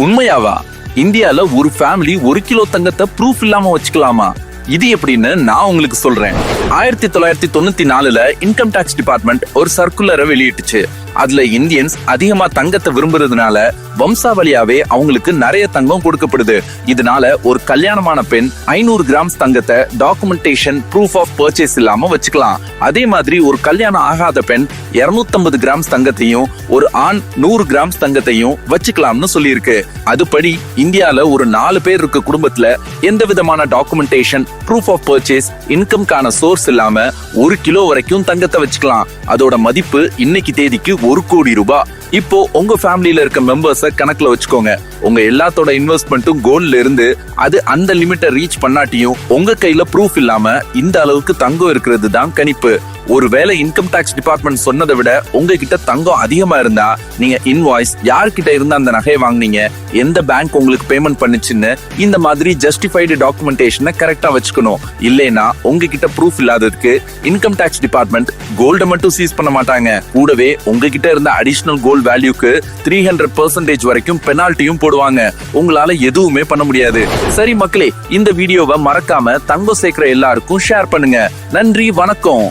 உண்மையாவா? இந்தியால ஒரு ஃபேமிலி ஒரு கிலோ தங்கத்தை ப்ரூஃப் இல்லாம வச்சுக்கலாமா? இது எப்படின்னு நான் உங்களுக்கு சொல்றேன். ஆயிரத்தி தொள்ளாயிரத்தி தொண்ணூத்தி நாலுல இன்கம் டாக்ஸ் டிபார்ட்மெண்ட் ஒரு சர்க்குலரை வெளியிட்டுச்சு. அதுல இந்தியன்ஸ் அதிகமா தங்கத்தை விரும்புறதுனால வம்சாவளியாவே அவங்களுக்கு நிறைய தங்கம் கொடுக்கப்படுது. இதனால ஒரு கல்யாணமான பெண் ஐநூறு கிராம்ஸ் தங்கத்தை டாக்குமெண்டேஷன் ப்ரூஃப் ஆஃப் பர்ச்சேஸ் இல்லாம வச்சுக்கலாம். அதே மாதிரி ஒரு கல்யாணம் ஆகாத பெண் 250 கிராம்ஸ் தங்கத்தையும் ஒரு ஆண் நூறு கிராம்ஸ் தங்கத்தையும் வச்சுக்கலாம்னு சொல்லியிருக்கு. அதுபடி இந்தியால ஒரு நாலு பேர் இருக்க குடும்பத்துல எந்த விதமான டாக்குமெண்டேஷன் ப்ரூஃப் ஆஃப் பர்ச்சேஸ் இன்கம்கான சோர்ஸ் இல்லாம ஒரு கிலோ வரைக்கும் தங்கத்தை வச்சுக்கலாம். அதோட மதிப்பு இன்னைக்கு தேதிக்கு ஒரு கோடி ரூபாய் இப்போ உங்க ஃபேமிலியில இருக்க மெம்பர்ஸ கணக்குல வச்சுக்கோங்க. உங்க எல்லாத்தோட இன்வெஸ்ட்மெண்ட்டும் கோல்ட்ல இருந்து அது அந்த லிமிட்டை ரீச் பண்ணாட்டியும் உங்க கையில ப்ரூஃப் இல்லாம இந்த அளவுக்கு தங்கம் இருக்கிறது தான் கணிப்பு. ஒருவேளை இன்கம் டாக்ஸ் டிபார்ட்மெண்ட் சொன்னதை விட உங்ககிட்ட தங்கம் அதிகமா இருந்தா நீங்க இன்வாய்ஸ் யார்கிட்ட இருந்து அந்த நகையை வாங்குனீங்க? எந்த பேங்க் உங்களுக்கு பேமெண்ட் பண்ணுச்சுன்னு இந்த மாதிரி ஜஸ்டிஃபைடு டாக்குமெண்டேஷனை கரெக்டா வச்சுக்கணும். இல்லைன்னா உங்ககிட்ட ப்ரூஃப் இல்லாததுக்கு இன்கம் டாக்ஸ் டிபார்ட்மெண்ட் கோல்ட மட்டும் சீஸ் பண்ண மாட்டாங்க. கூடவே உங்ககிட்ட இருந்த அடிஷனல் கோல்ட் வேல்யூக்கு த்ரீ ஹண்ட்ரட் பெர்சன்டேஜ் வரைக்கும் பெனால்ட்டியும் போடுவாங்க. உங்களால எதுவுமே பண்ண முடியாது. சரி மக்களே இந்த வீடியோவை மறக்காம தங்கம் சேர்க்கிற எல்லாருக்கும் ஷேர் பண்ணுங்க. நன்றி வணக்கம்.